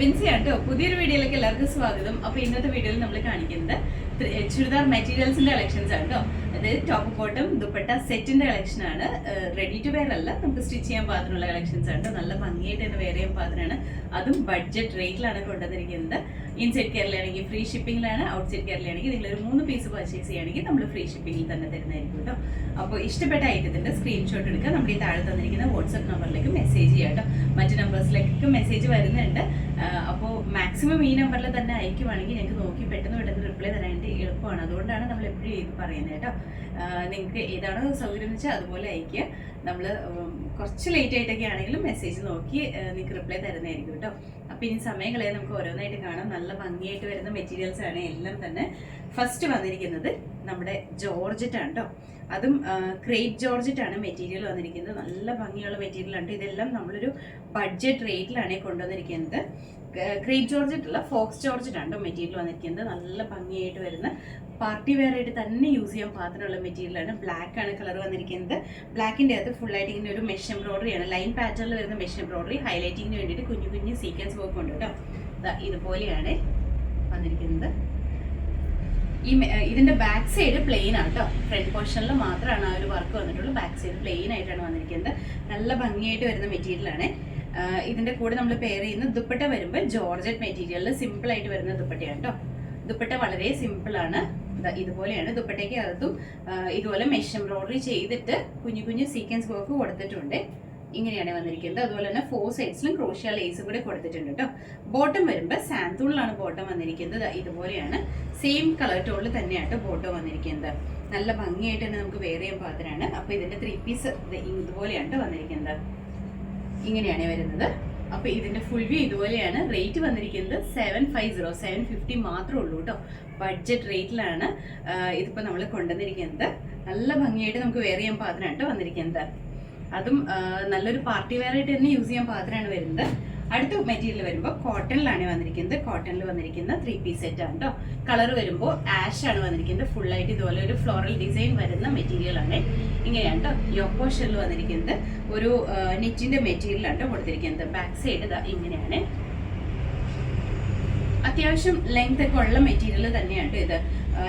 ബിൻസി കേട്ടോ പുതിയൊരു വീഡിയോയിലേക്ക് എല്ലാവർക്കും സ്വാഗതം. അപ്പൊ ഇന്നത്തെ വീഡിയോയിൽ നമ്മൾ കാണിക്കുന്നത് ചുരിദാർ മെറ്റീരിയൽസിന്റെ കളക്ഷൻസ് ആണ് കേട്ടോ അതായത് ടോപ്പ് ബോട്ടം ദുപ്പട്ട സെറ്റിന്റെ കളക്ഷൻ ആണ്. റെഡി ടു വെയർ അല്ല. നമുക്ക് സ്റ്റിച്ച് ചെയ്യാൻ പാത്രമുള്ള കളക്ഷൻസ് ആണ്. നല്ല ഭംഗിയായിട്ട് തന്നെ ചെയ്യാൻ പാകത്തിനാണ്. അതും ബഡ്ജറ്റ് റേറ്റിലാണ് കൊണ്ടുവന്നിരിക്കുന്നത്. ഇൻസൈഡ് കേരളയാണെങ്കിൽ ഫ്രീ ഷിപ്പിംഗിലാണ് ഔട്ട്സൈഡ് കേരളയാണെങ്കിൽ നിങ്ങൾ ഒരു മൂന്ന് പീസ് പർച്ചേസ് ചെയ്യുകയാണെങ്കിൽ നമ്മൾ ഫ്രീ ഷിപ്പിംഗിൽ തന്നെ തരുന്നതായിരിക്കും കേട്ടോ അപ്പോൾ ഇഷ്ടപ്പെട്ട ഐറ്റത്തിന്റെ സ്ക്രീൻഷോട്ട് എടുക്കുക. നമ്മുടെ ഈ താഴെ തന്നിരിക്കുന്ന വാട്സ്ആപ്പ് നമ്പറിലേക്ക് മെസ്സേജ് ചെയ്യാം കേട്ടോ മറ്റു നമ്പേഴ്സിലേക്ക് മെസ്സേജ് വരുന്നുണ്ട്. അപ്പോൾ മാക്സിമം ഈ നമ്പറിൽ തന്നെ അയക്കുവാണെങ്കിൽ ഞങ്ങൾക്ക് നോക്കി പെട്ടെന്ന് പെട്ടെന്ന് റിപ്ലൈ തരാനായിട്ട് എളുപ്പമാണ്. അതുകൊണ്ടാണ് നമ്മൾ എപ്പോഴും ഇത് പറയുന്നത് കേട്ടോ. നിങ്ങൾക്ക് ഏതാണോ സൗകര്യം വെച്ചാൽ അതുപോലെ അയക്കുക നമ്മൾ കുറച്ച് ലേറ്റ് ആയിട്ടൊക്കെ ആണെങ്കിലും മെസ്സേജ് നോക്കി നിങ്ങൾക്ക് റിപ്ലൈ തരുന്നതായിരിക്കും കേട്ടോ. അപ്പം ഇനി സമയം കളയാൻ നമുക്ക് ഓരോന്നായിട്ട് കാണാം. നല്ല ഭംഗിയായിട്ട് വരുന്ന മെറ്റീരിയൽസ് ആണ് എല്ലാം തന്നെ. ഫസ്റ്റ് വന്നിരിക്കുന്നത് നമ്മുടെ ജോർജറ്റ് ആണ് കേട്ടോ. അതും ക്രേപ്പ് ജോർജറ്റ് ആണ് മെറ്റീരിയൽ വന്നിരിക്കുന്നത്. നല്ല ഭംഗിയുള്ള മെറ്റീരിയൽ ആണ്. ഇതെല്ലാം നമ്മളൊരു ബഡ്ജറ്റ് റേറ്റിലാണ് കൊണ്ടുവന്നിരിക്കുന്നത്. ക്രേപ്പ് ജോർജറ്റ് അല്ല ഫോക്സ് ജോർജറ്റ് ആണ് മെറ്റീരിയൽ വന്നിരിക്കുന്നത്. നല്ല ഭംഗിയായിട്ട് വരുന്ന പാർട്ടി വെയർ ആയിട്ട് തന്നെ യൂസ് ചെയ്യാൻ പാത്രമുള്ള മെറ്റീരിയലാണ് ബ്ലാക്ക് ആണ് കളർ വന്നിരിക്കുന്നത്. ബ്ലാക്കിന്റെ അകത്ത് ഫുള്ളായിട്ട് ഇങ്ങനെ ഒരു മെഷ് എംബ്രോയിഡറി ആണ്. ലൈൻ പാറ്റേണിൽ വരുന്ന മെഷ് എംബ്രോയിഡറി ഹൈലൈറ്റിങ്ങിന് വേണ്ടിയിട്ട് കുഞ്ഞു കുഞ്ഞു സീക്വൻസ് വർക്ക് ഉണ്ട് കേട്ടോ. ഇതുപോലെയാണ് വന്നിരിക്കുന്നത്. ഈ ഇതിന്റെ ബാക്ക് സൈഡ് പ്ലെയിൻ ആണ് കേട്ടോ. ഫ്രണ്ട് പോർഷനിൽ മാത്രമാണ് ആ ഒരു വർക്ക് വന്നിട്ടുള്ളൂ. ബാക്ക് സൈഡ് പ്ലെയിൻ ആയിട്ടാണ് വന്നിരിക്കുന്നത്. നല്ല ഭംഗിയായിട്ട് വരുന്ന ആഹ് ഇതിന്റെ കൂടെ നമ്മൾ പെയർ ചെയ്യുന്ന ദുപ്പട്ട വരുമ്പോൾ ജോർജറ്റ് മെറ്റീരിയലിൽ സിമ്പിൾ ആയിട്ട് വരുന്ന ദുപ്പട്ടയാണ് കേട്ടോ ദുപ്പട്ട വളരെ സിമ്പിൾ ആണ്. ഇതുപോലെയാണ് ദുപ്പട്ടയ്ക്ക് അകത്തും ഇതുപോലെ മെഷ് എംബ്രോയിഡറി ചെയ്തിട്ട് കുഞ്ഞു കുഞ്ഞു സീക്വൻസ് വർക്ക് കൊടുത്തിട്ടുണ്ട്. ഇങ്ങനെയാണ് വന്നിരിക്കുന്നത്. അതുപോലെ തന്നെ ഫോർ സൈഡ്സിലും ക്രോഷ്യ ലേസും കൂടെ കൊടുത്തിട്ടുണ്ട് കേട്ടോ ബോട്ടം വരുമ്പോൾ സാന്തൂണിലാണ് ബോട്ടം വന്നിരിക്കുന്നത്. ഇതുപോലെയാണ്. സെയിം കളർ ടോണിൽ തന്നെയാണ് ബോട്ടം വന്നിരിക്കുന്നത്. നല്ല ഭംഗിയായിട്ട് തന്നെ നമുക്ക് വേറെയും പാത്രമാണ് അപ്പൊ ഇതിന്റെ ത്രീ പീസ് ഇതുപോലെയാണ് വന്നിരിക്കുന്നത്. ഇങ്ങനെയാണ് വരുന്നത്. അപ്പൊ ഇതിന്റെ ഫുൾ വ്യൂ ഇതുപോലെയാണ്. റേറ്റ് വന്നിരിക്കുന്നത് seven five zero seven fifty മാത്രമേ ഉള്ളൂ കേട്ടോ ബഡ്ജറ്റ് റേറ്റിലാണ് ഇതിപ്പോ നമ്മൾ കൊണ്ടുവന്നിരിക്കുന്നത്. നല്ല ഭംഗിയായിട്ട് നമുക്ക് വെയർ ചെയ്യാൻ പാത്രമാണ് കേട്ടോ വന്നിരിക്കുന്നത്. അതും നല്ലൊരു പാർട്ടി വെയർ ആയിട്ട് തന്നെ യൂസ് ചെയ്യാൻ പാത്രമാണ് വരുന്നത്. അടുത്ത മെറ്റീരിയൽ വരുമ്പോൾ കോട്ടണിലാണ് വന്നിരിക്കുന്നത്. കോട്ടണിൽ വന്നിരിക്കുന്ന ത്രീ പീസ് സെറ്റ് ആണ് കേട്ടോ കളർ വരുമ്പോൾ ആഷ് ആണ് വന്നിരിക്കുന്നത്. ഫുൾ ആയിട്ട് ഇതുപോലെ ഒരു ഫ്ലോറൽ ഡിസൈൻ വരുന്ന മെറ്റീരിയൽ ആണ്. ഇങ്ങനെയാണ് കേട്ടോ യോക്കോ ഷെല്ല് വന്നിരിക്കുന്നത് ഒരു നെറ്റിന്റെ മെറ്റീരിയൽ ആണ് കൊടുത്തിരിക്കുന്നത്. ബാക്ക് സൈഡ് ഇങ്ങനെയാണ്. അത്യാവശ്യം ലെങ്ത് ഒക്കെ ഉള്ള മെറ്റീരിയൽ തന്നെയാണ് ഇത്.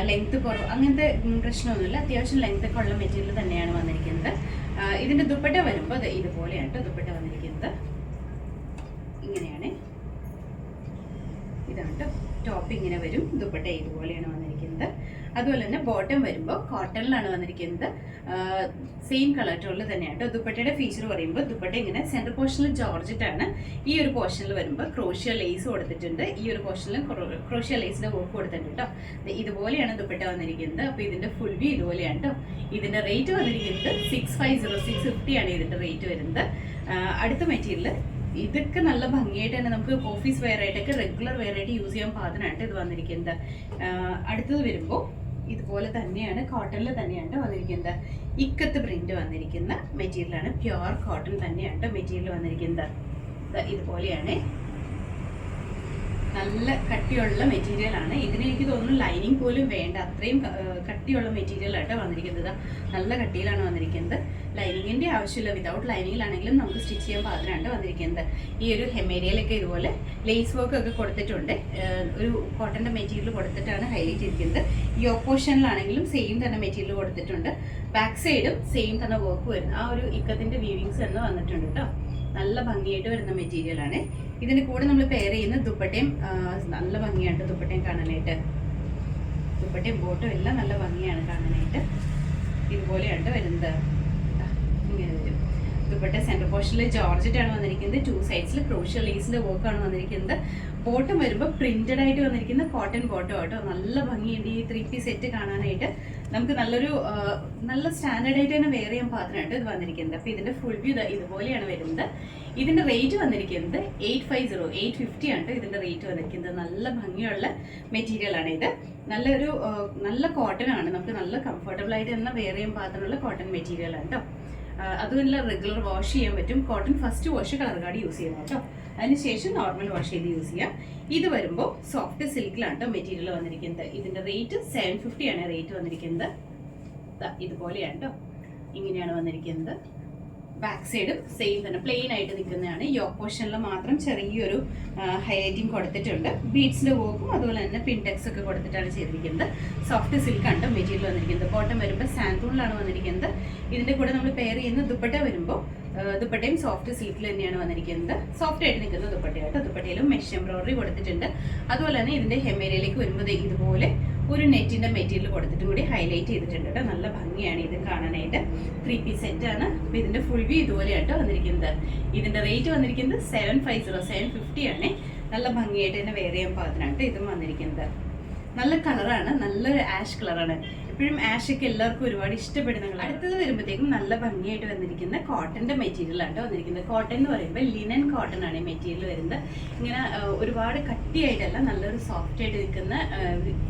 ലെങ്ത് കുറവ് അങ്ങനത്തെ പ്രശ്നമൊന്നുമില്ല. അത്യാവശ്യം ലെങ്ത് ഒക്കെ ഉള്ള മെറ്റീരിയൽ തന്നെയാണ് വന്നിരിക്കുന്നത്. ഇതിന്റെ ദുപ്പട്ട വരുമ്പോൾ ഇതുപോലെയാണ് ട്ടോ ദുപ്പട്ട വന്നിരിക്കുന്നത് ഇങ്ങനെയാണ് ഇതാണ് ട്ടോ ടോപ്പ് ഇങ്ങനെ വരും. ദുപ്പട്ട ഇതുപോലെയാണ് വന്നിരിക്കുന്നത്. അതുപോലെ തന്നെ ബോട്ടം വരുമ്പോൾ കോട്ടണിലാണ് വന്നിരിക്കുന്നത്. സെയിം കളർ ടോണിൽ തന്നെയാണ് കേട്ടോ ദുപ്പട്ടയുടെ ഫീച്ചർ പറയുമ്പോൾ ദുപ്പട്ട ഇങ്ങനെ സെന്റർ പോർഷനിൽ ജോർജറ്റ് ആണ് ഈ ഒരു പോർഷനിൽ വരുമ്പോൾ ക്രോഷ്യ ലേസ് കൊടുത്തിട്ടുണ്ട്. ഈ ഒരു പോർഷനിൽ ക്രോഷ്യ ലേസിന്റെ വർക്ക് കൊടുത്തിട്ടുണ്ട് കേട്ടോ ഇതുപോലെയാണ് ദുപ്പട്ട വന്നിരിക്കുന്നത്. അപ്പോൾ ഇതിന്റെ ഫുൾ വ്യൂ ഇതുപോലെയാണ് കേട്ടോ ഇതിന്റെ റേറ്റ് വന്നിരിക്കുന്നത് six five zero six fifty ആണ് ഇതിന്റെ റേറ്റ് വരുന്നത്. അടുത്ത മെറ്റീരിയൽ ഇതൊക്കെ നല്ല ഭംഗിയായിട്ട് തന്നെ നമുക്ക് ഓഫീസ് വെയർ ആയിട്ടൊക്കെ റെഗുലർ വെയർ ആയിട്ട് യൂസ് ചെയ്യാൻ പാകത്തിനായിട്ട് ഇത് വന്നിരിക്കുന്നത്. അടുത്തത് വരുമ്പോൾ ഇതുപോലെ തന്നെയാണ് കോട്ടണിൽ തന്നെയാണ് വന്നിരിക്കുന്നത്. ഇക്കത്ത് പ്രിന്റ് വന്നിരിക്കുന്ന മെറ്റീരിയലാണ് പ്യുവർ കോട്ടൺ തന്നെയാണ് മെറ്റീരിയൽ വന്നിരിക്കുന്നത്. ഇതുപോലെയാണ് നല്ല കട്ടിയുള്ള മെറ്റീരിയൽ ആണ്. ഇതിന് എനിക്ക് തോന്നുന്നു ലൈനിങ് പോലും വേണ്ട. അത്രയും കട്ടിയുള്ള മെറ്റീരിയൽ ആയിട്ട് വന്നിരിക്കുന്നത്. നല്ല കട്ടിയിലാണ് വന്നിരിക്കുന്നത്. ലൈനിങ്ങിന്റെ ആവശ്യമില്ല. വിതൗട്ട് ലൈനിങ്ങിലാണെങ്കിലും നമുക്ക് സ്റ്റിച്ച് ചെയ്യാൻ പാകത്തിനാണ് വന്നിരിക്കുന്നത്. ഈ ഒരു ഹെമേരിയയിലൊക്കെ ഇതുപോലെ ലേസ് വർക്ക് ഒക്കെ കൊടുത്തിട്ടുണ്ട്. ഒരു കോട്ടന്റെ മെറ്റീരിയൽ കൊടുത്തിട്ടാണ് ഹൈലൈറ്റ് ചെയ്തിരിക്കുന്നത് ഈ ഓപ്പോഷനിലാണെങ്കിലും സെയിം തന്നെ മെറ്റീരിയൽ കൊടുത്തിട്ടുണ്ട്. ബാക്ക് സൈഡും സെയിം തന്നെ വർക്ക് വരുന്നു. ആ ഒരു ഇക്കത്തിന്റെ വീവിങ്സ് തന്നെ വന്നിട്ടുണ്ട് കേട്ടോ. നല്ല ഭംഗിയായിട്ട് വരുന്ന മെറ്റീരിയൽ ആണ്. ഇതിന്റെ കൂടെ നമ്മൾ പെയർ ചെയ്യുന്ന ദുപ്പട്ടയും നല്ല ഭംഗിയാണ് ദുപ്പട്ടയും കാണാനായിട്ട്. ദുപ്പട്ടയും ബോട്ടും എല്ലാം നല്ല ഭംഗിയാണ് കാണാനായിട്ട്. ഇതുപോലെയാണ് വരുന്നത്. ദുപ്പട്ട സെന്റർ പോർഷനിൽ ജോർജറ്റ് ആണ് വന്നിരിക്കുന്നത്. ടു സൈഡ്സിൽ ക്രോഷ്യൽ ലേസിന്റെ വർക്കാണ് വന്നിരിക്കുന്നത്. ബോട്ടം വരുമ്പോൾ പ്രിന്റഡ് ആയിട്ട് വന്നിരിക്കുന്ന കോട്ടൺ ബോട്ടം ആട്ടോ. നല്ല ഭംഗിയുണ്ട് ഈ ത്രീ പീസ് സെറ്റ് കാണാനായിട്ട്. നമുക്ക് നല്ലൊരു നല്ല സ്റ്റാൻഡേർഡ് ആയിട്ട് തന്നെ വെയർ ചെയ്യാൻ പാത്രമായിട്ട് ഇത് വന്നിരിക്കുന്നത്. അപ്പൊ ഇതിന്റെ ഫുൾ വ്യൂ ഇതുപോലെയാണ് വരുന്നത്. ഇതിന്റെ റേറ്റ് വന്നിരിക്കുന്നത് eight five zero eight fifty ആണ് ഇതിന്റെ റേറ്റ് വന്നിരിക്കുന്നത്. നല്ല ഭംഗിയുള്ള മെറ്റീരിയലാണ് ഇത്. നല്ലൊരു നല്ല കോട്ടൺ ആണ്. നമുക്ക് നല്ല കംഫർട്ടബിൾ ആയിട്ട് തന്നെ വെയർ ചെയ്യാൻ പാത്രമുള്ള കോട്ടൺ മെറ്റീരിയലാണ് കേട്ടോ അതുമല്ല റെഗുലർ വാഷ് ചെയ്യാൻ പറ്റും. Cotton first wash colour card use ചെയ്യണം കേട്ടോ അതിനുശേഷം നോർമൽ വാഷ് ചെയ്ത് യൂസ് ചെയ്യാം. ഇത് വരുമ്പോൾ സോഫ്റ്റ് സിൽക്കിലാണ് മെറ്റീരിയൽ വന്നിരിക്കുന്നത്. ഇതിന്റെ റേറ്റ് സെവൻ ഫിഫ്റ്റി ആണ് റേറ്റ് വന്നിരിക്കുന്നത്. ഇതുപോലെയാണ് കേട്ടോ ഇങ്ങനെയാണ് വന്നിരിക്കുന്നത്. ബാക്ക് സൈഡും സെയിം തന്നെ. പ്ലെയിൻ ആയിട്ട് നിൽക്കുന്നതാണ്. യോ പോർഷനിൽ മാത്രം ചെറിയൊരു ഹൈലൈറ്റിംഗ് കൊടുത്തിട്ടുണ്ട്. ബീഡ്സിന്റെ വോക്കും അതുപോലെ തന്നെ പിൻടെക്സ് ഒക്കെ കൊടുത്തിട്ടാണ് ചെയ്തിരിക്കുന്നത്. സോഫ്റ്റ് സിൽക്ക് ആണ് മെറ്റീരിയൽ വന്നിരിക്കുന്നത്. ബോട്ടം വരുമ്പോൾ സാന്തൂണിലാണ് വന്നിരിക്കുന്നത്. ഇതിന്റെ കൂടെ നമ്മൾ പെയർ ചെയ്യുന്ന ദുപ്പട്ട വരുമ്പോൾ ദുപ്പട്ടയും സോഫ്റ്റ് സിൽക്കിൽ തന്നെയാണ് വന്നിരിക്കുന്നത്. സോഫ്റ്റ് ആയിട്ട് നിൽക്കുന്ന ദുപ്പട്ടയായിട്ട് ദുപ്പട്ടയിലും മെഷ് എംബ്രോയിഡറി കൊടുത്തിട്ടുണ്ട്. അതുപോലെ തന്നെ ഇതിന്റെ ഹെമേരയിലേക്ക് വരുമ്പോൾ ഇതുപോലെ ഒരു നെറ്റിന്റെ മെറ്റീരിയൽ കൊടുത്തിട്ടും കൂടി ഹൈലൈറ്റ് ചെയ്തിട്ടുണ്ട് കേട്ടോ. നല്ല ഭംഗിയാണ് ഇത് കാണാനായിട്ട്. ത്രീ പീസ് സെറ്റ് ആണ്. ഇതിന്റെ ഫുൾ വ്യൂ ഇതുപോലെയാട്ടോ വന്നിരിക്കുന്നത്. ഇതിന്റെ റേറ്റ് വന്നിരിക്കുന്നത് seven five zero seven fifty ആണ്. നല്ല ഭംഗിയായിട്ട് തന്നെ വേറെ ചെയ്യാൻ ഇതും വന്നിരിക്കുന്നത്. നല്ല കളറാണ് നല്ലൊരു ആഷ് കളറാണ് എപ്പോഴും ആഷ് ഒക്കെ എല്ലാവർക്കും ഒരുപാട് ഇഷ്ടപ്പെടുന്ന അടുത്തത് വരുമ്പോഴത്തേക്കും നല്ല ഭംഗിയായിട്ട് വന്നിരിക്കുന്ന ആണ് ട്ടോ വന്നിരിക്കുന്നത്. കോട്ടൺ എന്ന് പറയുമ്പോൾ ലിനൻ കോട്ടൺ ആണ് ഈ മെറ്റീരിയൽ വരുന്നത്. ഇങ്ങനെ ഒരുപാട് കട്ടിയായിട്ടല്ല നല്ലൊരു സോഫ്റ്റ് ആയിട്ട് നിൽക്കുന്ന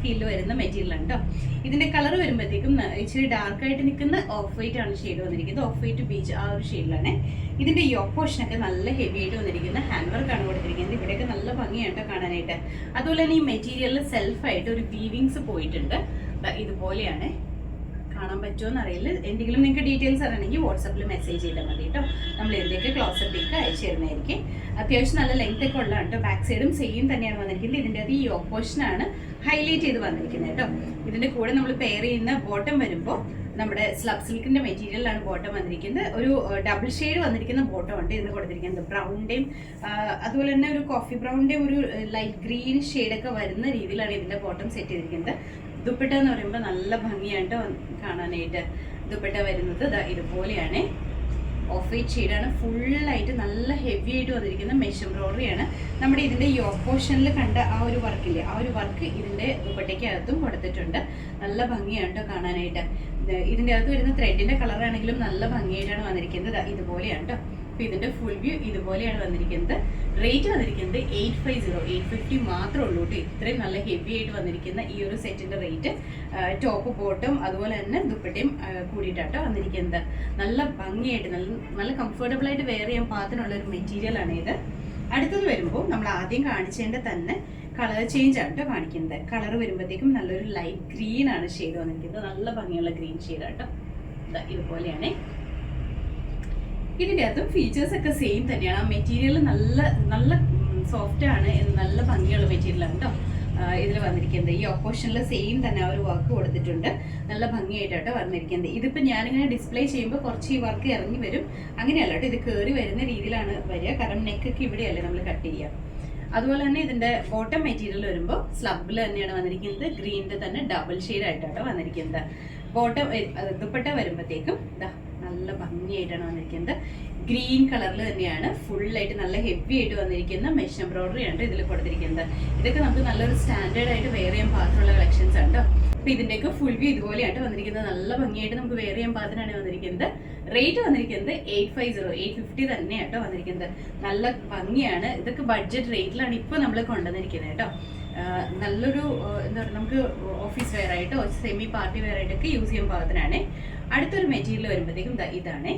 ഫീൽ വരുന്ന മെറ്റീരിയൽ ആണ് കേട്ടോ. ഇതിന്റെ കളർ വരുമ്പോഴത്തേക്കും ഇച്ചിരി ഡാർക്ക് ആയിട്ട് നിൽക്കുന്ന ഓഫ് വൈറ്റ് ആണ് ഷെയ്ഡ് വന്നിരിക്കുന്നത്. ഓഫ് വൈറ്റ് ബീച്ച് ആ ഒരു ഷെയ്ഡിലാണ് ഇതിന്റെ യോക്ക് പോർഷൻ ഒക്കെ നല്ല ഹെവി ആയിട്ട് വന്നിരിക്കുന്ന ഹാൻഡ് വർക്ക് ആണ് കൊടുത്തിരിക്കുന്നത്. ഇവിടെയൊക്കെ നല്ല ഭംഗിയാണ് ട്ടോ കാണാനായിട്ട്. അതുപോലെ തന്നെ ഈ മെറ്റീരിയലിൽ സെൽഫായിട്ട് ഒരു വീവിങ്സ് പോയിട്ടുണ്ട്. ഇതുപോലെയാണ്. കാണാൻ പറ്റുമോ എന്നറിയില്ല എന്തെങ്കിലും നിങ്ങൾക്ക് ഡീറ്റെയിൽസ് അറിയണമെങ്കിൽ വാട്സപ്പിൽ മെസ്സേജ് ചെയ്താൽ മതി കേട്ടോ. നമ്മൾ ഇതിലേക്ക് ക്ലോസപ്പ് പിക്ക് അയച്ചു തരുന്നതായിരിക്കും. അത്യാവശ്യം നല്ല ലെങ്ത് ഒക്കെ ഉള്ളതാണ് ബാക്ക് സൈഡും സെയിം തന്നെയാണ് വന്നിരിക്കുന്നത്. ഇതിന്റെ അത് ഈ ഓപ്പോഷനാണ് ഹൈലൈറ്റ് ചെയ്ത് വന്നിരിക്കുന്നത് കേട്ടോ. ഇതിന്റെ കൂടെ നമ്മൾ പെയർ ചെയ്യുന്ന ബോട്ടം വരുമ്പോൾ നമ്മുടെ സ്ലബ് സിൽക്കിന്റെ മെറ്റീരിയലാണ് ബോട്ടം വന്നിരിക്കുന്നത്. ഒരു ഡബിൾ ഷെയ്ഡ് വന്നിരിക്കുന്ന ബോട്ടം ഉണ്ട്. ഇതിന് കൊടുത്തിരിക്കുന്നത് ബ്രൗണിന്റെയും അതുപോലെ തന്നെ ഒരു കോഫി ബ്രൗണിന്റെയും ഒരു ലൈറ്റ് ഗ്രീൻ ഒക്കെ വരുന്ന രീതിയിലാണ് ഇതിന്റെ ബോട്ടം സെറ്റ് ചെയ്തിരിക്കുന്നത്. ദുപ്പട്ട എന്ന് പറയുമ്പോൾ നല്ല ഭംഗിയായിട്ട് കാണാനായിട്ട് ദുപ്പട്ട വരുന്നത്. ഇതുപോലെയാണ്. ഓഫ് വൈറ്റ് ഷെയ്ഡാണ് ഫുള്ളായിട്ട് നല്ല ഹെവി ആയിട്ട് വന്നിരിക്കുന്ന മെഷ് എംബ്രോയിഡറിയാണ് നമ്മുടെ ഇതിന്റെ ഈ ഓപ്പോഷനിൽ കണ്ട ആ ഒരു വർക്കില്ലേ ആ ഒരു വർക്ക് ഇതിന്റെ ദുപ്പട്ടയ്ക്കകത്തും കൊടുത്തിട്ടുണ്ട്. നല്ല ഭംഗിയാണ് കാണാനായിട്ട്. ഇതിന്റെ അകത്ത് വരുന്ന ത്രെഡിന്റെ കളറാണെങ്കിലും നല്ല ഭംഗിയായിട്ടാണ് വന്നിരിക്കുന്നത്. ഇതുപോലെയാണ് കേട്ടോ അപ്പൊ ഇതിന്റെ ഫുൾ വ്യൂ ഇതുപോലെയാണ് വന്നിരിക്കുന്നത്. റേറ്റ് വന്നിരിക്കുന്നത് eight five zero eight fifty മാത്രമേ ഉള്ളൂ കേട്ടോ ഇത്രയും നല്ല ഹെവി ആയിട്ട് വന്നിരിക്കുന്ന ഈ ഒരു സെറ്റിന്റെ റേറ്റ് ടോപ്പ് ബോട്ടും അതുപോലെ തന്നെ ദുപ്പട്ടയും കൂടിയിട്ടാട്ടോ വന്നിരിക്കുന്നത്. നല്ല ഭംഗിയായിട്ട് നല്ല നല്ല കംഫർട്ടബിൾ ആയിട്ട് വെയർ ചെയ്യാൻ പാകത്തിനുള്ള ഒരു മെറ്റീരിയൽ ആണ് ഇത്. അടുത്തത് വരുമ്പോൾ നമ്മൾ ആദ്യം കാണിച്ചേണ്ട തന്നെ കളർ ചേഞ്ച് ആണ് കേട്ടോ കാണിക്കുന്നത്. കളർ വരുമ്പോഴത്തേക്കും നല്ലൊരു ലൈറ്റ് ഗ്രീൻ ആണ് ഷെയ്ഡ് വന്നിരിക്കുന്നത്. നല്ല ഭംഗിയുള്ള ഗ്രീൻ ഷെയ്ഡ് കേട്ടോ ദാ ഇതുപോലെയാണ്. ഇതിന്റെ അകത്തും ഫീച്ചേഴ്സ് ഒക്കെ സെയിം തന്നെയാണ്. ആ മെറ്റീരിയൽ നല്ല നല്ല സോഫ്റ്റ് ആണ് നല്ല ഭംഗിയുള്ള മെറ്റീരിയലാണ് കേട്ടോ ഇതിൽ വന്നിരിക്കുന്നത്. ഈ ഓപ്പോഷനിൽ സെയിം തന്നെ അവർ വർക്ക് കൊടുത്തിട്ടുണ്ട്. നല്ല ഭംഗിയായിട്ടാണ് വന്നിരിക്കുന്നത്. ഇതിപ്പോൾ ഞാനിങ്ങനെ ഡിസ്പ്ലേ ചെയ്യുമ്പോൾ കുറച്ച് ഈ വർക്ക് ഇറങ്ങി വരും. അങ്ങനെയല്ല കേട്ടോ ഇത് കയറി വരുന്ന രീതിയിലാണ് വരിക. കാരണം നെക്കൊക്കെ ഇവിടെയല്ലേ നമ്മൾ കട്ട് ചെയ്യുക. അതുപോലെ തന്നെ ഇതിന്റെ ബോട്ടം മെറ്റീരിയൽ വരുമ്പോൾ സ്ലബിൽ തന്നെയാണ് വന്നിരിക്കുന്നത്. ഗ്രീനിന്റെ തന്നെ ഡബിൾ ഷെയ്ഡ് ആയിട്ടാണ് വന്നിരിക്കുന്നത്. ബോട്ടം ദുപ്പട്ട വരുമ്പോഴത്തേക്കും നല്ല ഭംഗിയായിട്ടാണ് വന്നിരിക്കുന്നത്. ഗ്രീൻ കളറിൽ തന്നെയാണ്. ഫുൾ ആയിട്ട് നല്ല ഹെവി ആയിട്ട് വന്നിരിക്കുന്ന മെഷ് എംബ്രോയിഡറി ആണ് ഇതിൽ കൊടുത്തിരിക്കുന്നത്. ഇതൊക്കെ നമുക്ക് നല്ലൊരു സ്റ്റാൻഡേർഡ് ആയിട്ട് വെയർ ചെയ്യാൻ പാകത്തിലുള്ള കളക്ഷൻസ് ആണ് കേട്ടോ അപ്പൊ ഇതിന്റെയൊക്കെ ഫുൾ വ്യൂ ഇതുപോലെയായിട്ട് വന്നിരിക്കുന്നത്. നല്ല ഭംഗിയായിട്ട് നമുക്ക് വെയർ ചെയ്യാൻ പാകത്തിനാണ് വന്നിരിക്കുന്നത്. റേറ്റ് വന്നിരിക്കുന്നത് eight five zero eight fifty തന്നെയാട്ടോ വന്നിരിക്കുന്നത്. നല്ല ഭംഗിയാണ്. ഇതൊക്കെ ബഡ്ജറ്റ് റേറ്റിലാണ് ഇപ്പോൾ നമ്മൾ കൊണ്ടുവന്നിരിക്കുന്നത് കേട്ടോ നല്ലൊരു എന്താ പറയുക നമുക്ക് ഓഫീസ് വെയർ ആയിട്ടോ സെമി പാർട്ടി വെയർ ആയിട്ടൊക്കെ യൂസ് ചെയ്യാൻ പാകത്തിനാണ്. അടുത്തൊരു മെറ്റീരിയൽ വരുമ്പോഴത്തേക്കും ഇതാണ്.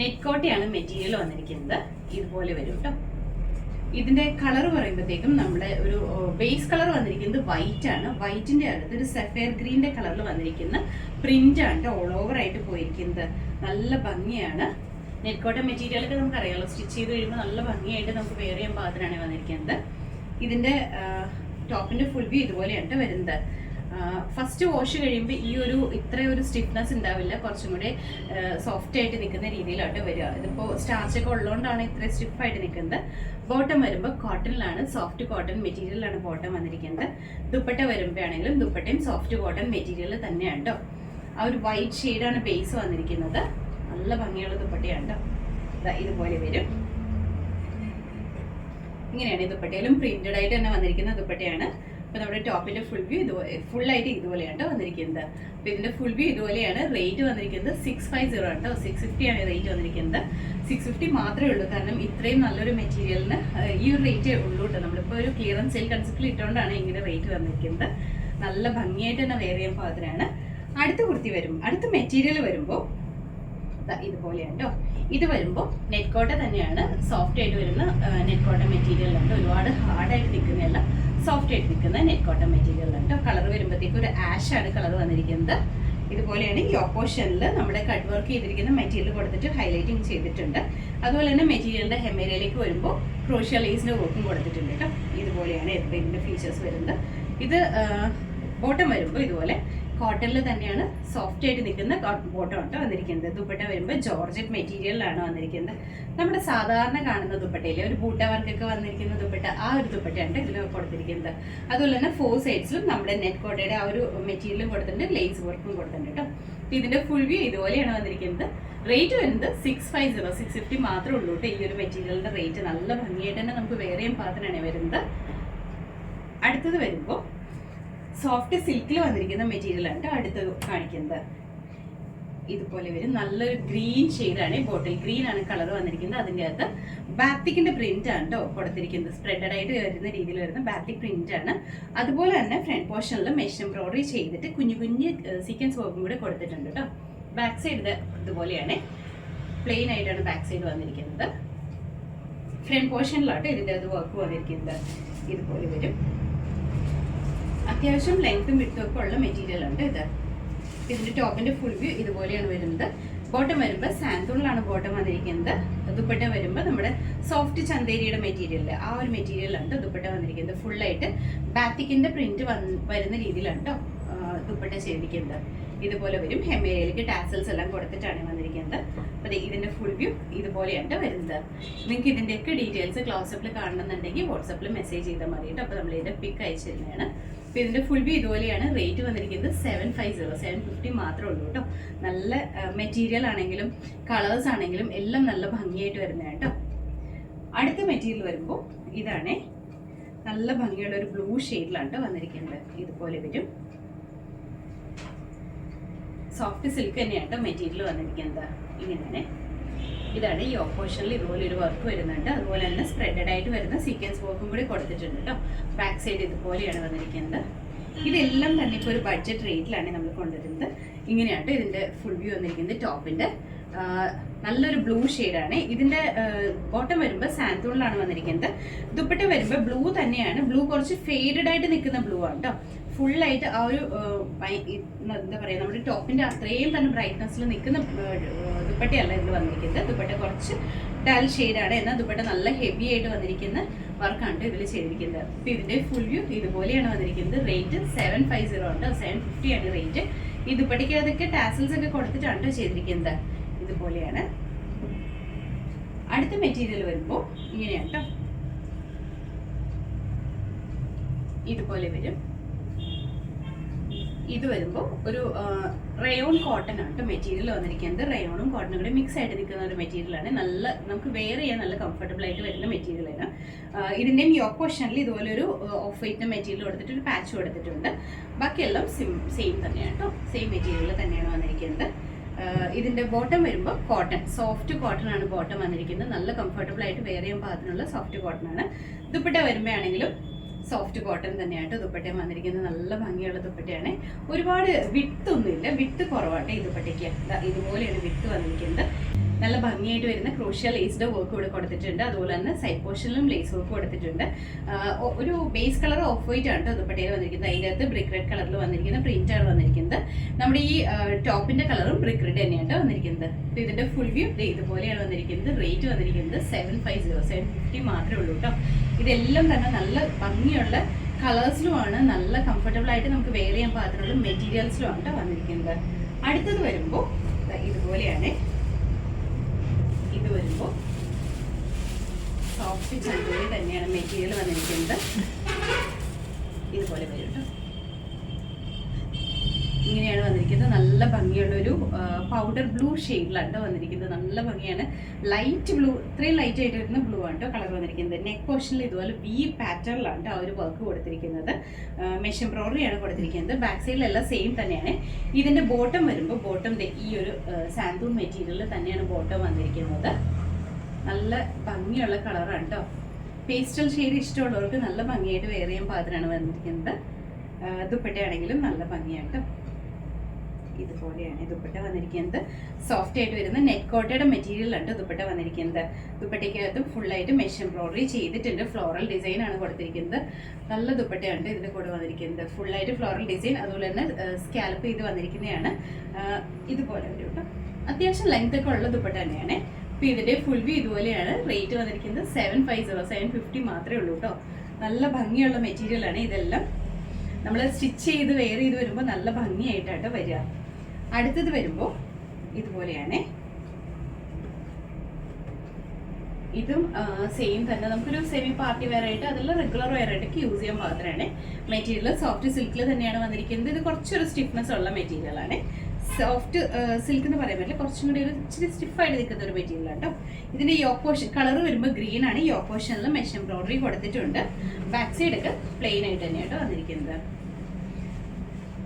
നെറ്റ് കോട്ടയാണ് മെറ്റീരിയൽ വന്നിരിക്കുന്നത്. ഇതുപോലെ വരും കേട്ടോ ഇതിന്റെ കളർ പറയുമ്പോഴത്തേക്കും നമ്മുടെ ഒരു ബേസ് കളർ വന്നിരിക്കുന്നത് വൈറ്റ് ആണ്. വൈറ്റിന്റെ അകത്ത് ഒരു സെഫയർ ഗ്രീന്റെ കളറിൽ വന്നിരിക്കുന്ന പ്രിന്റ് ആണ് ഓൾ ഓവർ ആയിട്ട് പോയിരിക്കുന്നത്. നല്ല ഭംഗിയാണ്. നെറ്റ്കോട്ട മെറ്റീരിയലൊക്കെ നമുക്ക് അറിയാമല്ലോ സ്റ്റിച്ച് ചെയ്ത് കഴിയുമ്പോൾ നല്ല ഭംഗിയായിട്ട് നമുക്ക് വെയർ ചെയ്യാൻ പാകത്തിനാണ് വന്നിരിക്കുന്നത്. ഇതിന്റെ ടോപ്പിന്റെ ഫുൾ വ്യൂ ഇതുപോലെയാണ് വരുന്നത്. ഫസ്റ്റ് വാഷ് കഴിയുമ്പോൾ ഈ ഒരു ഇത്ര ഒരു സ്റ്റിഫ്നെസ് ഉണ്ടാവില്ല. കുറച്ചും കൂടെ സോഫ്റ്റ് ആയിട്ട് നിൽക്കുന്ന രീതിയിലാണ് വരിക. ഇതിപ്പോൾ സ്റ്റാർച്ച് ഒക്കെ ഉള്ളതുകൊണ്ടാണ് ഇത്ര സ്റ്റിഫ് ആയിട്ട് നിൽക്കുന്നത് ബോട്ടം വരുമ്പോൾ കോട്ടണിലാണ് സോഫ്റ്റ് കോട്ടൺ മെറ്റീരിയലാണ് ബോട്ടം വന്നിരിക്കുന്നത്. ദുപ്പട്ട വരുമ്പോഴാണെങ്കിലും ദുപ്പട്ടയും സോഫ്റ്റ് കോട്ടൺ മെറ്റീരിയൽ തന്നെയാണ് കേട്ടോ ആ ഒരു വൈറ്റ് ഷെയ്ഡാണ് ബേസ് വന്നിരിക്കുന്നത്. നല്ല ഭംഗിയുള്ള ദുപ്പട്ടയാണ് കേട്ടോ ഇതുപോലെ വരും. ഇങ്ങനെയാണ് ദുപ്പട്ടയിലും പ്രിന്റഡ് ആയിട്ട് തന്നെ വന്നിരിക്കുന്ന ദുപ്പട്ടയാണ്. അപ്പൊ നമ്മുടെ ടോപ്പിന്റെ ഫുൾ വ്യൂ ഇതുപോലെ ഫുൾ ആയിട്ട് ഇതുപോലെയാണ് വന്നിരിക്കുന്നത്. അപ്പൊ ഇതിന്റെ ഫുൾ വ്യൂ ഇതുപോലെയാണ് റേറ്റ് വന്നിരിക്കുന്നത് സിക്സ് ഫൈവ് സീറോ കേട്ടോ സിക്സ് ഫിഫ്റ്റി ആണ് റേറ്റ് വന്നിരിക്കുന്നത്. സിക്സ് ഫിഫ്റ്റി മാത്രമേ ഉള്ളൂ. കാരണം ഇത്രയും നല്ലൊരു മെറ്റീരിയലിന് ഈ ഒരു റേറ്റേ ഉള്ളൂ കേട്ടോ നമ്മളിപ്പോൾ ഒരു ക്ലിയറൻസ് സെയിൽ കൺസെപ്റ്റിൽ ഇട്ടുകൊണ്ടാണ് ഇങ്ങനെ റേറ്റ് വന്നിരിക്കുന്നത്. നല്ല ഭംഗിയായിട്ട് തന്നെ വെയർ ചെയ്യാൻ പാകത്തിനാണ്. അടുത്ത കുർത്തി വരും. അടുത്ത മെറ്റീരിയൽ വരുമ്പോൾ ഇതുപോലെയാണ് കേട്ടോ ഇത് വരുമ്പോൾ നെറ്റ് കോട്ട തന്നെയാണ് സോഫ്റ്റ് ആയിട്ട് വരുന്ന നെറ്റ് കോട്ട മെറ്റീരിയൽ ഉണ്ട് ഒരുപാട് ഹാർഡായിട്ട് നിൽക്കുന്നതല്ല. സോഫ്റ്റ് ആയിട്ട് നിൽക്കുന്ന നെറ്റ് കോട്ടൺ മെറ്റീരിയൽ കേട്ടോ കളർ വരുമ്പോഴത്തേക്ക് ഒരു ആഷ് ആണ് കളർ വന്നിരിക്കുന്നത്. ഇതുപോലെയാണ് ഈ ഓപ്പോഷനിൽ നമ്മുടെ കട്ട് വർക്ക് ചെയ്തിരിക്കുന്ന മെറ്റീരിയൽ കൊടുത്തിട്ട് ഹൈലൈറ്റിംഗ് ചെയ്തിട്ടുണ്ട്. അതുപോലെ തന്നെ മെറ്റീരിയലിന്റെ ഹെമേരയിലേക്ക് വരുമ്പോൾ ക്രോഷ്യ ലേസിന്റെ വർക്കും കൊടുത്തിട്ടുണ്ട് കേട്ടോ. ഇതുപോലെയാണ് ഇതിന്റെ ഫീച്ചേഴ്സ് വരുന്നത്. ഇത് ബോട്ടം വരുമ്പോൾ ഇതുപോലെ കോട്ടണിൽ തന്നെയാണ് സോഫ്റ്റ് ആയിട്ട് നിൽക്കുന്ന ബോട്ടം ആട്ടോ വന്നിരിക്കുന്നത്. ദുപ്പട്ട വരുമ്പോൾ ജോർജറ്റ് മെറ്റീരിയലിലാണ് വന്നിരിക്കുന്നത്. നമ്മുടെ സാധാരണ കാണുന്ന ദുപ്പട്ടയിൽ ഒരു ബൂട്ട വർക്കൊക്കെ വന്നിരിക്കുന്ന ദുപ്പട്ട ആ ഒരു ദുപ്പട്ടയാണ് ഇതിൽ കൊടുത്തിരിക്കുന്നത്. അതുപോലെ തന്നെ ഫോർ സൈഡ്സിലും നമ്മുടെ നെറ്റ് കോട്ടയുടെ ആ ഒരു മെറ്റീരിയലും കൊടുത്തിട്ടുണ്ട് ലേസ് വർക്കും കൊടുത്തിട്ടുണ്ട് കേട്ടോ. ഇതിന്റെ ഫുൾ വ്യൂ ഇതുപോലെയാണ് വന്നിരിക്കുന്നത്. റേറ്റ് വരുന്നത് six five zero six fifty മാത്രമേ ഉള്ളൂ കേട്ടോ ഈ ഒരു മെറ്റീരിയലിന്റെ റേറ്റ് നല്ല ഭംഗിയായിട്ട് തന്നെ നമുക്ക് വേറെയും പാത്രമാണ് വരുന്നത്. അടുത്തത് വരുമ്പോൾ സോഫ്റ്റ് സിൽക്കിൽ വന്നിരിക്കുന്ന മെറ്റീരിയൽ ആണ് ട്ടോ അടുത്തത് കാണിക്കുന്നത്. ഇതുപോലെ വരും നല്ലൊരു ഗ്രീൻ ഷെയ്ഡാണ് ബോട്ടിൽ ഗ്രീൻ ആണ് കളർ വന്നിരിക്കുന്നത്. അതിന്റെ അകത്ത് ബാത്തിക്കിന്റെ പ്രിന്റ് ആണ് കേട്ടോ കൊടുത്തിരിക്കുന്നത്. സ്പ്രെഡഡ് ആയിട്ട് വരുന്ന രീതിയിൽ വരുന്ന ബാത്തിക് പ്രിന്റ് ആണ്. അതുപോലെ തന്നെ ഫ്രണ്ട് പോർഷനിൽ മെഷ് എംബ്രോയിഡറി ചെയ്തിട്ട് കുഞ്ഞു കുഞ്ഞു സീക്വൻസ് വർക്കും കൂടെ കൊടുത്തിട്ടുണ്ട് കേട്ടോ. ബാക്ക് സൈഡ് ഇതുപോലെയാണ്. പ്ലെയിൻ ആയിട്ടാണ് ബാക്ക് സൈഡ് വന്നിരിക്കുന്നത്. ഫ്രണ്ട് പോർഷനിലാട്ടോ ഇതിന്റെ അത് വർക്ക് വന്നിരിക്കുന്നത്. ഇതുപോലെ വരും. അത്യാവശ്യം ലെങ്ത്തും വിട്ടും ഒക്കെ ഉള്ള മെറ്റീരിയൽ ഉണ്ട് ഇത്. ഇതിന്റെ ടോപ്പിന്റെ ഫുൾ വ്യൂ ഇതുപോലെയാണ് വരുന്നത്. ബോട്ടം വരുമ്പോൾ സാന്തൂണിലാണ് ബോട്ടം വന്നിരിക്കുന്നത്. ദുപ്പട്ട വരുമ്പോൾ നമ്മുടെ സോഫ്റ്റ് ചന്തേരിയുടെ മെറ്റീരിയൽ ആ ഒരു മെറ്റീരിയലാണ് ദുപ്പട്ട വന്നിരിക്കുന്നത്. ഫുള്ളായിട്ട് ബാത്തിക്കിന്റെ പ്രിന്റ് വരുന്ന രീതിയിലാണ് കേട്ടോ ദുപ്പട്ട ചെയ്തിരിക്കുന്നത് ഇതുപോലെ വരും. ഹെമേരയിലേക്ക് ടാസൽസ് എല്ലാം കൊടുത്തിട്ടാണ് വന്നിരിക്കുന്നത്. അപ്പൊ ദേ ഇതിന്റെ ഫുൾ വ്യൂ ഇതുപോലെയാണ് വരുന്നത്. നിങ്ങൾക്ക് ഇതിന്റെയൊക്കെ ഡീറ്റെയിൽസ് ക്ലോസപ്പിൽ കാണണമെന്നുണ്ടെങ്കിൽ വാട്സപ്പിൽ മെസ്സേജ് ചെയ്താൽ മതി കേട്ടോ. അപ്പൊ നമ്മൾ ഇതിന്റെ പിക്ക് അയച്ചു തരുന്നതാണ്. അപ്പൊ ഇതിന്റെ ഫുൾ വ്യൂ ഇതുപോലെയാണ്. റേറ്റ് വന്നിരിക്കുന്നത് seven five zero seven fifty മാത്രമേ ഉള്ളൂ കേട്ടോ. നല്ല മെറ്റീരിയൽ ആണെങ്കിലും കളേഴ്സ് ആണെങ്കിലും എല്ലാം നല്ല ഭംഗിയായിട്ട് വരുന്നതാണ് കേട്ടോ. അടുത്ത മെറ്റീരിയൽ വരുമ്പോൾ ഇതാണേ. നല്ല ഭംഗിയുള്ള ഒരു ബ്ലൂ ഷെയ്ഡിലാണ് വന്നിരിക്കുന്നത്. ഇതുപോലെ വരും. സോഫ്റ്റ് സിൽക്ക് തന്നെയാണ് മെറ്റീരിയൽ വന്നിരിക്കുന്നത്. ഇങ്ങനെ ഇതാണ് ഈ ഓപ്പോഷനിൽ ഇതുപോലെ ഒരു വർക്ക് വരുന്നുണ്ട്. അതുപോലെ തന്നെ സ്പ്രെഡഡ് ആയിട്ട് വരുന്ന സീക്വൻസ് വർക്കും കൂടി കൊടുത്തിട്ടുണ്ട് കേട്ടോ. ബാക്ക് സൈഡ് ഇതുപോലെയാണ് വന്നിരിക്കുന്നത്. ഇതെല്ലാം തന്നെ ഇപ്പോൾ ഒരു ബഡ്ജറ്റ് റേറ്റിലാണ് നമ്മൾ കൊണ്ടുവരുന്നത്. ഇങ്ങനെയാണ് ഇതിന്റെ ഫുൾ വ്യൂ വന്നിരിക്കുന്നത്. ടോപ്പിന്റെ നല്ലൊരു ബ്ലൂ ആണ്. ഇതിന്റെ ബോട്ടം വരുമ്പോൾ സാന്തൂണിലാണ് വന്നിരിക്കുന്നത്. ദുപ്പട്ട വരുമ്പോൾ ബ്ലൂ തന്നെയാണ്. ബ്ലൂ കുറച്ച് ഫെയ്ഡഡ് ആയിട്ട് നിൽക്കുന്ന ബ്ലൂ ആണ് കേട്ടോ. ഫുള്ളായിട്ട് ആ ഒരു എന്താ പറയുക നമ്മുടെ ടോപ്പിന്റെ അത്രയും തന്നെ ബ്രൈറ്റ്നസ്സിൽ നിൽക്കുന്ന ദുപ്പട്ടയല്ല ഇതിൽ വന്നിരിക്കുന്നത്. ദുപ്പട്ട കുറച്ച് ഡൽ ആണ്. എന്നാൽ ദുപ്പട്ട നല്ല ഹെവി ആയിട്ട് വന്നിരിക്കുന്ന വർക്കാണ് ഇതിൽ ചെയ്തിരിക്കുന്നത്. അപ്പം ഇതിന്റെ ഫുൾ വ്യൂ ഇതുപോലെയാണ് വന്നിരിക്കുന്നത്. റേറ്റ് സെവൻ ഫൈവ് സീറോ ഉണ്ട് സെവൻ ഫിഫ്റ്റി ആണ് റേറ്റ് ഈ ദുപ്പട്ടയ്ക്ക് അതൊക്കെ ടാസൽസ് ഒക്കെ കൊടുത്തിട്ടാണ് ട്ടോ ചെയ്തിരിക്കുന്നത്. ഇതുപോലെയാണ്. അടുത്ത മെറ്റീരിയൽ വരുമ്പോൾ ഇങ്ങനെയാണ് കേട്ടോ ഇതുപോലെ വരും. ഇത് വരുമ്പോൾ ഒരു റയോൺ കോട്ടൺ ആണ് മെറ്റീരിയൽ വന്നിരിക്കുന്നത്. റയോണും കോട്ടണും കൂടി മിക്സ് ആയിട്ട് നിൽക്കുന്ന ഒരു മെറ്റീരിയൽ ആണ്. നല്ല നമുക്ക് വെയർ ചെയ്യാൻ നല്ല കംഫർട്ടബിൾ ആയിട്ട് വരുന്ന മെറ്റീരിയൽ ആണ്. ഇതിന്റെയും യോക്ക് പോർഷനിൽ ഇതുപോലെ ഒരു ഓഫ് വൈറ്റ് മെറ്റീരിയൽ കൊടുത്തിട്ട് ഒരു പാച്ച് കൊടുത്തിട്ടുണ്ട്. ബാക്കിയെല്ലാം സിം സെയിം തന്നെയാണ് കേട്ടോ സെയിം മെറ്റീരിയൽ തന്നെയാണ് വന്നിരിക്കുന്നത്. ഇതിന്റെ ബോട്ടം വരുമ്പോൾ കോട്ടൺ സോഫ്റ്റ് കോട്ടൺ ആണ് ബോട്ടം വന്നിരിക്കുന്നത്. നല്ല കംഫർട്ടബിൾ ആയിട്ട് വെയർ ചെയ്യാൻ പാകത്തിനുള്ള സോഫ്റ്റ് കോട്ടൺ ആണ്. ദുപ്പട്ട വരുമ്പോഴാണെങ്കിലും സോഫ്റ്റ് കോട്ടൺ തന്നെയായിട്ട് ദുപ്പട്ടയും വന്നിരിക്കുന്നത്. നല്ല ഭംഗിയുള്ള ദുപ്പട്ടയാണ്. ഒരുപാട് വിട്ട് ഒന്നുമില്ല. വിട്ട് കുറവാട്ടെ ഈ ദുപ്പട്ടയ്ക്ക്. ഇതുപോലെയാണ് വിട്ട് വന്നിരിക്കുന്നത്. നല്ല ഭംഗിയായിട്ട് വരുന്ന ക്രൂഷ്യ ലേസ്ഡ് വർക്ക് ഇവിടെ കൊടുത്തിട്ടുണ്ട്. അതുപോലെ തന്നെ സൈഡ് പോർഷനിലും ലേസ് വർക്ക് കൊടുത്തിട്ടുണ്ട്. ഒരു ബേസ് കളർ ഓഫ് വൈറ്റ് ആണ് കേട്ടോ ദുപ്പട്ടയിൽ വന്നിരിക്കുന്നത്. അതിനകത്ത് ബ്രിക്ക് റെഡ് കളറിൽ വന്നിരിക്കുന്ന പ്രിന്റ് ആണ് വന്നിരിക്കുന്നത്. നമ്മുടെ ഈ ടോപ്പിന്റെ കളറും ബ്രിക്ക് റെഡ് തന്നെയാണ് വന്നിരിക്കുന്നത്. അപ്പോൾ ഇതിന്റെ ഫുൾ വ്യൂ ഇതുപോലെയാണ് വന്നിരിക്കുന്നത്. റേറ്റ് വന്നിരിക്കുന്നത് seven five zero seven fifty മാത്രമേ ഉള്ളൂ കേട്ടോ ഇതെല്ലാം തന്നെ നല്ല ഭംഗിയുള്ള കളേഴ്സിലുമാണ് നല്ല കംഫർട്ടബിൾ ആയിട്ട് നമുക്ക് വെയർ ചെയ്യാൻ പാകത്തിനുള്ള മെറ്റീരിയൽസിലുമാണ് വന്നിരിക്കുന്നത്. അടുത്തത് വരുമ്പോൾ ഇതുപോലെയാണ് ഇത് വരുമ്പോൾ സോഫ്റ്റ് ചന്തോരി തന്നെയാണ് മെറ്റീരിയൽ വന്നിരിക്കുന്നത്. ഇതുപോലെ വരും കേട്ടോ ഇങ്ങനെയാണ് വന്നിരിക്കുന്നത്. നല്ല ഭംഗിയുള്ള ഒരു പൗഡർ ബ്ലൂ ഷെയ്ഡിലാണ് കേട്ടോ വന്നിരിക്കുന്നത്. നല്ല ഭംഗിയാണ്. ലൈറ്റ് ബ്ലൂ ഇത്രയും ലൈറ്റ് ആയിട്ട് വരുന്ന ബ്ലൂ ആണ് കേട്ടോ കളർ വന്നിരിക്കുന്നത്. നെക്ക് പോർഷനിൽ ഇതുപോലെ വി പാറ്റേണിലാണ് കേട്ടോ ആ ഒരു വർക്ക് കൊടുത്തിരിക്കുന്നത്. മെഷീൻ ആണ് കൊടുത്തിരിക്കുന്നത്. ബാക്ക് സൈഡിലെല്ലാം സെയിം തന്നെയാണ്. ഇതിന്റെ ബോട്ടം വരുമ്പോൾ ബോട്ടം ഈ ഒരു സാന്തൂൺ മെറ്റീരിയലിൽ തന്നെയാണ് ബോട്ടം വന്നിരിക്കുന്നത്. നല്ല ഭംഗിയുള്ള കളറാണ് കേട്ടോ പേസ്റ്റൽ ഷെയ്ഡ് ഇഷ്ടമുള്ളവർക്ക് നല്ല ഭംഗിയായിട്ട് ചെയ്യാൻ പാകത്തിനാണ് വന്നിരിക്കുന്നത്. ദുപ്പട്ടയാണെങ്കിലും നല്ല ഭംഗിയാണ് കേട്ടോ ഇതുപോലെയാണ് ദുപ്പട്ട വന്നിരിക്കുന്നത്. സോഫ്റ്റ് ആയിട്ട് വരുന്ന നെറ്റ് കോട്ടയുടെ മെറ്റീരിയലാണ് ദുപ്പട്ട വന്നിരിക്കുന്നത്. ദുപ്പട്ടയ്ക്കകത്ത് ഫുള്ളായിട്ട് മെഷ് എംബ്രോയിഡറി ചെയ്തിട്ടുണ്ട്. ഫ്ലോറൽ ഡിസൈൻ ആണ് കൊടുത്തിരിക്കുന്നത്. നല്ല ദുപ്പട്ടയാണ് ഇതിന്റെ കൂടെ വന്നിരിക്കുന്നത്. ഫുള്ളായിട്ട് ഫ്ലോറൽ ഡിസൈൻ അതുപോലെ തന്നെ സ്കാലപ്പ് ചെയ്ത് വന്നിരിക്കുന്നതാണ്. ഇതുപോലെ ഒരു അത്യാവശ്യം ലെങ്ത് ഒക്കെ ഉള്ള ദുപ്പട്ട തന്നെയാണ്. അപ്പോൾ ഇതിന്റെ ഫുൾ വ്യൂ ഇതുപോലെയാണ്. റേറ്റ് വന്നിരിക്കുന്നത് seven five zero seven fifty മാത്രമേ ഉള്ളൂ കേട്ടോ നല്ല ഭംഗിയുള്ള മെറ്റീരിയലാണ് ഇതെല്ലാം. നമ്മൾ സ്റ്റിച്ച് ചെയ്ത് വെയർ ചെയ്ത് വരുമ്പോൾ നല്ല ഭംഗിയായിട്ടാണ് വരിക. അടുത്തത് വരുമ്പോൾ ഇതുപോലെയാണ്. ഇതും സെയിം തന്നെ. നമുക്കൊരു സെമി പാർട്ടി വെയർ ആയിട്ട് അതെല്ലാം റെഗുലർ വെയർ ആയിട്ടൊക്കെ യൂസ് ചെയ്യാൻ മാത്രമാണ് മെറ്റീരിയൽ സോഫ്റ്റ് സിൽക്കിൽ തന്നെയാണ് വന്നിരിക്കുന്നത്. ഇത് കുറച്ചൊരു സ്റ്റിഫ്നെസ് ഉള്ള മെറ്റീരിയൽ ആണ്. സോഫ്റ്റ് സിൽക്ക് എന്ന് പറയാൻ പറ്റില്ല കുറച്ചും കൂടി ഒരു ഇച്ചിരി സ്റ്റിഫായിട്ട് നിൽക്കുന്ന ഒരു മെറ്റീരിയൽ കേട്ടോ ഇതിന്റെ യോ പോർഷൻ കളർ വരുമ്പോൾ ഗ്രീൻ ആണ്. യോ പോർഷനിൽ മെഷ് എംബ്രോയിഡറി കൊടുത്തിട്ടുണ്ട്. ബാക്ക് സൈഡ് ഒക്കെ പ്ലെയിൻ ആയിട്ട് തന്നെയാണ് വന്നിരിക്കുന്നത്.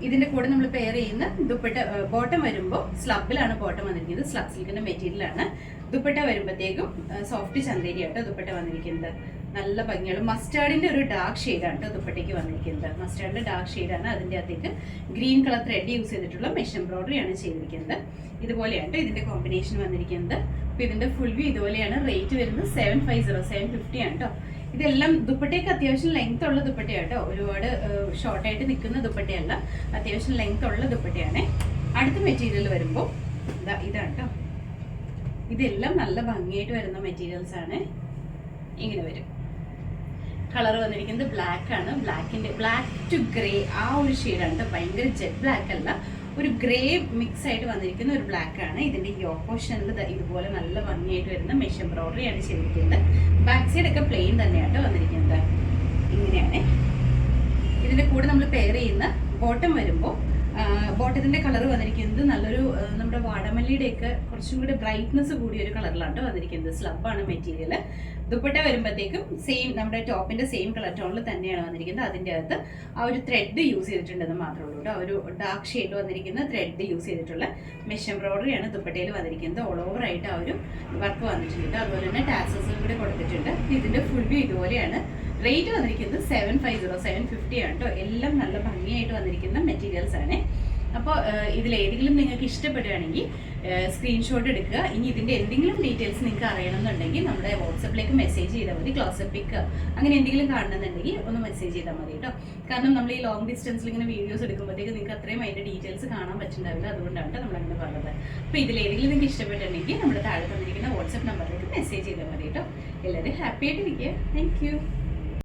ഇതിന്റെ കൂടെ നമ്മൾ പെയർ ചെയ്യുന്ന ദുപ്പട്ട ബോട്ടം വരുമ്പോൾ സ്ലബിലാണ് ബോട്ടം വന്നിരിക്കുന്നത്. സ്ലബ് സിൽക്കിന്റെ മെറ്റീരിയൽ ആണ്. ദുപ്പട്ട വരുമ്പോഴത്തേക്കും സോഫ്റ്റ് ചന്തേരി ആട്ടോ ദുപ്പട്ട വന്നിരിക്കുന്നത്. നല്ല ഭംഗിയുള്ള മസ്റ്റാർഡിന്റെ ഒരു ഡാർക്ക് ഷെയ്ഡാണ് കേട്ടോ ദുപ്പട്ടയ്ക്ക് വന്നിരിക്കുന്നത്. മസ്റ്റാർഡിന്റെ ഡാർക്ക് ഷെയ്ഡാണ് അതിന്റെ അകത്തേക്ക് ഗ്രീൻ കളർ ത്രെഡ് യൂസ് ചെയ്തിട്ടുള്ള മെഷ് എംബ്രോയിഡറി ആണ് ചെയ്തിരിക്കുന്നത്. ഇതുപോലെയാണ് ഇതിന്റെ കോമ്പിനേഷൻ വന്നിരിക്കുന്നത്. അപ്പൊ ഇതിന്റെ ഫുൾ വ്യൂ ഇതുപോലെയാണ്. റേറ്റ് വരുന്നത് seven five zero seven fifty ആണ് കേട്ടോ ഇതെല്ലാം ദുപ്പട്ടയൊക്കെ അത്യാവശ്യം ലെങ്ത് ഉള്ള ദുപ്പട്ടയാണ് കേട്ടോ. ഒരുപാട് ഷോർട്ടായിട്ട് നിൽക്കുന്ന ദുപ്പട്ടയല്ല. അത്യാവശ്യം ലെങ്ത് ഉള്ള ദുപ്പട്ടയാണ്. അടുത്ത മെറ്റീരിയൽ വരുമ്പോൾ ഇതാ ഇതാണ് കേട്ടോ ഇതെല്ലാം നല്ല ഭംഗിയായിട്ട് വരുന്ന മെറ്റീരിയൽസ് ആണ്. ഇങ്ങനെ വരും. കളർ വന്നിരിക്കുന്നത് ബ്ലാക്ക് ആണ്. ബ്ലാക്കിന്റെ ബ്ലാക്ക് ടു ഗ്രേ ആ ഒരു ഷെയ്ഡാണ് ഭയങ്കര ജെറ്റ് ബ്ലാക്ക് അല്ല. ഒരു ഗ്രേ മിക്സ് ആയിട്ട് വന്നിരിക്കുന്ന ഒരു ബ്ലാക്ക് ആണ്. ഇതിന്റെ ഓപ്പോഷനിൽ ഇതുപോലെ നല്ല ഭംഗിയായിട്ട് വരുന്ന മെഷ് എംബ്രോയിഡറി ആണ് ചെയ്തിരിക്കുന്നത്. ബാക്ക് സൈഡ് ഒക്കെ പ്ലെയിൻ തന്നെയാണ് വന്നിരിക്കുന്നത്. ഇങ്ങനെയാണ്. ഇതിന്റെ കൂടെ നമ്മൾ പെയർ ചെയ്യുന്ന ബോട്ടം വരുമ്പോൾ ബോട്ടത്തിന്റെ കളർ വന്നിരിക്കുന്നത് നല്ലൊരു നമ്മുടെ വാടമല്ലിയുടെ ഒക്കെ കുറച്ചും കൂടി ബ്രൈറ്റ്നസ് കൂടിയ ഒരു കളറിലാണ് വന്നിരിക്കുന്നത്. സ്ലബാണ് മെറ്റീരിയൽ ദുപ്പട്ട വരുമ്പോഴത്തേക്കും സെയിം നമ്മുടെ ടോപ്പിന്റെ സെയിം കളർ ടോണിൽ തന്നെയാണ് വന്നിരിക്കുന്നത്. അതിന്റെ അകത്ത് ആ ഒരു ത്രെഡ് യൂസ് ചെയ്തിട്ടുണ്ടെന്ന് മാത്രമേ ഉള്ളൂ കേട്ടോ. ഒരു ഡാർക്ക് ഷെയ്ഡ് വന്നിരിക്കുന്ന ത്രെഡ് യൂസ് ചെയ്തിട്ടുള്ള മെഷ് എംബ്രോയിഡറി ആണ് ദുപ്പട്ടയിൽ വന്നിരിക്കുന്നത്. ഓൾ ഓവർ ആയിട്ട് ആ ഒരു വർക്ക് വന്നിട്ടുണ്ട് അതുപോലെ തന്നെ ടാസസും കൂടി കൊടുത്തിട്ടുണ്ട്. ഇതിന്റെ ഫുൾ വ്യൂ ഇതുപോലെയാണ്. റേറ്റ് വന്നിരിക്കുന്നത് seven five zero seven fifty ആണ് കേട്ടോ. എല്ലാം നല്ല ഭംഗിയായിട്ട് വന്നിരിക്കുന്ന മെറ്റീരിയൽസ് ആണ്. അപ്പോൾ ഇതിൽ ഏതെങ്കിലും നിങ്ങൾക്ക് ഇഷ്ടപ്പെടുകയാണെങ്കിൽ സ്ക്രീൻഷോട്ട് എടുക്കുക. ഇനി ഇതിന്റെ എന്തെങ്കിലും ഡീറ്റെയിൽസ് നിങ്ങൾക്ക് അറിയണമെന്നുണ്ടെങ്കിൽ നമ്മുടെ വാട്സപ്പിലേക്ക് മെസ്സേജ് ചെയ്താൽ മതി ക്ലോസപ്പ് പിക്ക് അങ്ങനെ എന്തെങ്കിലും കാണണമെന്നുണ്ടെങ്കിൽ ഒന്ന് മെസ്സേജ് ചെയ്താൽ മതി കേട്ടോ. കാരണം നമ്മൾ ഈ ലോങ് ഡിസ്റ്റൻസിൽ ഇങ്ങനെ വീഡിയോസ് എടുക്കുമ്പോഴത്തേക്ക് നിങ്ങൾക്ക് അത്രയും അതിന്റെ ഡീറ്റെയിൽസ് കാണാൻ പറ്റുന്നുണ്ടാവില്ല. അതുകൊണ്ടാണ് അങ്ങനെ പറഞ്ഞത്. അപ്പോൾ ഇതിൽ ഏതെങ്കിലും നിങ്ങൾക്ക് ഇഷ്ടപ്പെട്ടിട്ടുണ്ടെങ്കിൽ നമ്മുടെ താഴെ തന്നിരിക്കുന്ന വാട്സപ്പ് നമ്പറിലേക്ക് മെസ്സേജ് ചെയ്താൽ മതി കേട്ടോ. എല്ലാവരും ഹാപ്പി ആയിട്ടിരിക്കുക. Thank you